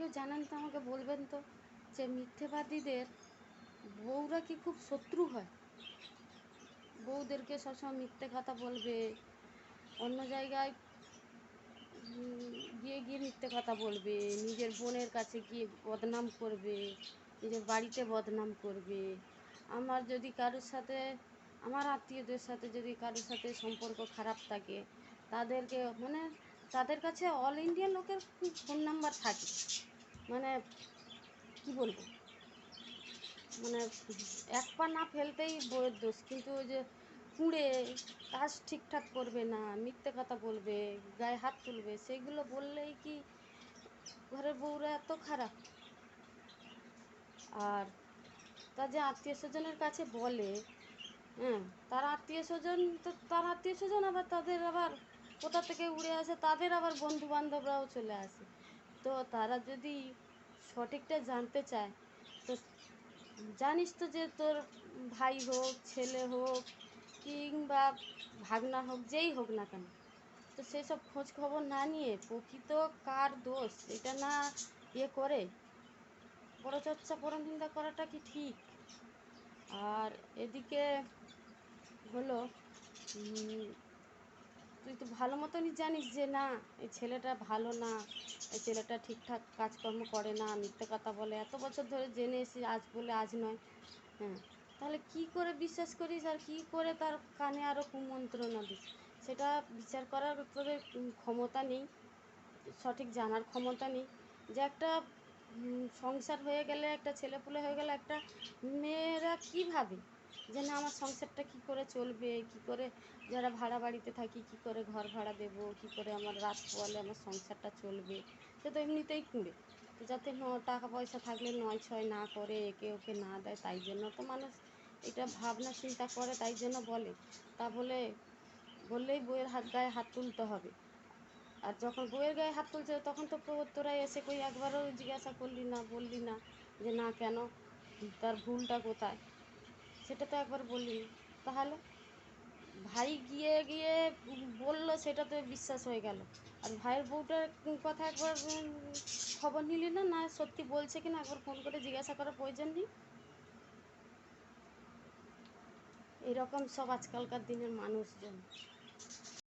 কেউ জানেন তো, আমাকে বলবেন তো যে মিথ্যেবাদীদের বউরা কি খুব শত্রু হয়? বউদেরকে সবসময় মিথ্যে কথা বলবে, অন্য জায়গায় গিয়ে গিয়ে মিথ্যে কথা বলবে, নিজের বোনের কাছে গিয়ে বদনাম করবে, নিজের বাড়িতে বদনাম করবে। আমার যদি কারোর সাথে, আমার আত্মীয়দের সাথে যদি কারোর সাথে সম্পর্ক খারাপ থাকে, তাদেরকে মানে তাদের কাছে অল ইন্ডিয়া লোকের ফোন নাম্বার থাকে। মানে কি বলব? মানে এক পা না ফেলতেই বইয়ের দোষ, কিন্তু ওই যে কুঁড়ে, কাজ ঠিকঠাক করবে না, মিথ্যে কথা বলবে, গায়ে হাত তুলবে, সেগুলো বললেই কি ঘরের বউরা এত খারাপ? আর তা যে আত্মীয় স্বজনের কাছে বলে হ্যাঁ তার আত্মীয় স্বজন তো, তার আত্মীয় স্বজন আবার তাদের আবার কোথা থেকে উড়ে আসে? তাদের আবার বন্ধু বান্ধবরাও চলে আসে। তো তারা যদি সঠিকটা জানতে চায়, তো জানিস তো যে তোর ভাই হোক, ছেলে হোক, কিংবা ভাগনা হোক, যেই হোক না কেন, তো সেসব খোঁজ খবর না নিয়ে প্রকৃত কার দোষ, এটা না ইয়ে করে পরচর্চা পরনিন্দা করাটা কি ঠিক? আর এদিকে হলো তুই তো ভালো মতনই জানিস যে না, এই ছেলেটা ভালো না, এই ছেলেটা ঠিকঠাক কাজকর্ম করে না, মিথ্যে কথা বলে, এত বছর ধরে জেনে এসে আজ বলে আজ নয়। হ্যাঁ তাহলে কি করে বিশ্বাস করিস আর কি করে তার কানে আরও কুমন্ত্রণা দিস? সেটা বিচার করার তোদের ক্ষমতা নেই, সঠিক জানার ক্ষমতা নেই। যে একটা সংসার হয়ে গেলে একটা ছেলেপুলে হয়ে গেলে একটা মেয়েরা কী ভাবে? যে না, আমার সংসারটা কী করে চলবে? কী করে যারা ভাড়া বাড়িতে থাকি, কী করে ঘর ভাড়া দেবো? কী করে আমার রাত পোয়ালে আমার সংসারটা চলবে? সে তো এমনিতেই কুঁড়ে। তো যাতে ন টাকা পয়সা থাকলে নয় ছয় না করে, একে ওকে না দেয়, তাই জন্য তো মানুষ এটা ভাবনা চিন্তা করে, তাই জন্য বলে। তা বলে, বললেই বইয়ের হাত, গায়ে হাত তুলতে হবে। আর যখন বইয়ের গায়ে হাত তুলছে, তখন তো তো- তোরা এসে কই একবারও জিজ্ঞাসা করলি না, বললি না যে না কেন? তার ভুলটা কোথায়? সেটা তো একবার বললি না। তাহলে ভাই গিয়ে গিয়ে বলল, সেটা তো বিশ্বাস হয়ে গেল। আর ভাইয়ের বউটার কথা একবার খবর নিলি না? না, সত্যি বলছে কিনা? একবার ফোন করে জিজ্ঞাসা করার প্রয়োজন নেই? এরকম সব আজকালকার দিনের মানুষজন।